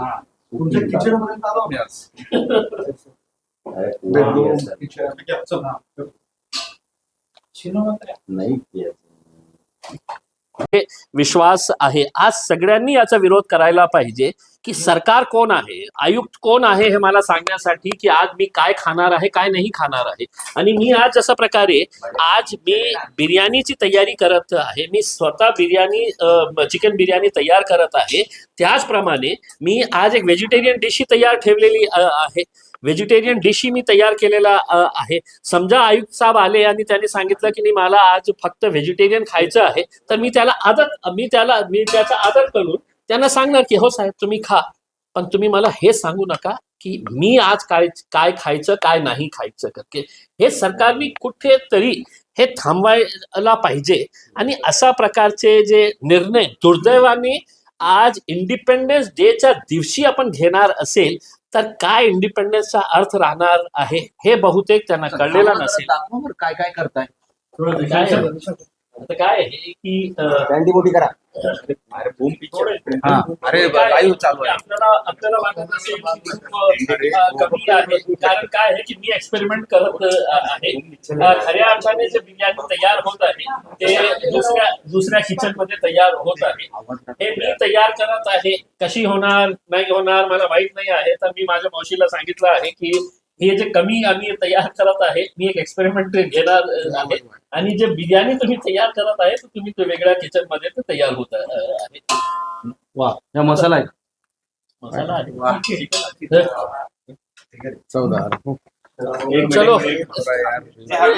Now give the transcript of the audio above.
तुमच्या किचन पर्यंत आलो आम्ही आज. Bedroom kitchen. नाही विश्वास आहे. आज सगळ्यांनी याचा विरोध करायला पाहिजे. की सरकार कोण आहे? आयुक्त कोण आहे हे मला सांगण्यासाठी की आज मी काय खाणार आहे काय नाही खाणार आहे? आणि मी आज अशा प्रकारे आज मी बिर्याणीची तयारी करत आहे. मी स्वतः बिर्याणी चिकन बिर्याणी तयार करत आहे. त्याचप्रमाणे मी आज एक व्हेजिटेरियन डिशही तयार ठेवलेली आहे. व्हेजिटेरियन डिशही मी तयार केलेला आहे. समजा आयुक्त साहेब आले आणि त्यांनी सांगितलं की नाही मला आज फक्त व्हेजिटेरियन खायचं आहे तर मी त्याला आदर मी त्याला मी त्याचा आदर करून त्यांना सांगणार की हो साहेब तुम्ही खा. पण तुम्ही मला हे सांगू नका की मी आज काय काय खायचं काय नाही खायचं. करके हे सरकारने कुठेतरी हे थांबवायला पाहिजे. आणि अशा प्रकारचे जे निर्णय दुर्दैवाने आज इंडिपेंडन्स डेच्या दिवशी आपण घेणार असेल तर काय इंडिपेंडन्सचा अर्थ राहणार आहे हे बहुतेक त्यांना कळलेला नसेल. काय काय करताय. काय आहे? आता काय आहे की अं, बँडी मोठी करा. अरे बूम पिक्चर. अरे लाईव्ह चालू आहे. आपल्याला आपल्याला वाटत असेल की खूप अं, कमी आहे. कारण काय आहे की मी एक्सपेरिमेंट करत आहे. खऱ्या अर्थाने जे बिर्याणी तयार होत आहे ते दुसऱ्या दुसऱ्या किचनमध्ये तयार होत आहे. हे मी तयार करत आहे. कशी होणार? नाही होणार? मला माहीत नाही आहे. तर मी माझ्या मावशीला सांगितलं आहे की हे जे कमी आम्ही तयार करत आहे मी एक एक्सपेरिमेंट घेणार आहे. आणि जे बिर्याणी तुम्ही तयार करत आहे तर तुम्ही ते वेगळ्या किचनमध्ये ते तयार होत आहे. वा हा मसाला आहे मसाला आहे. चौदा. चलो. यार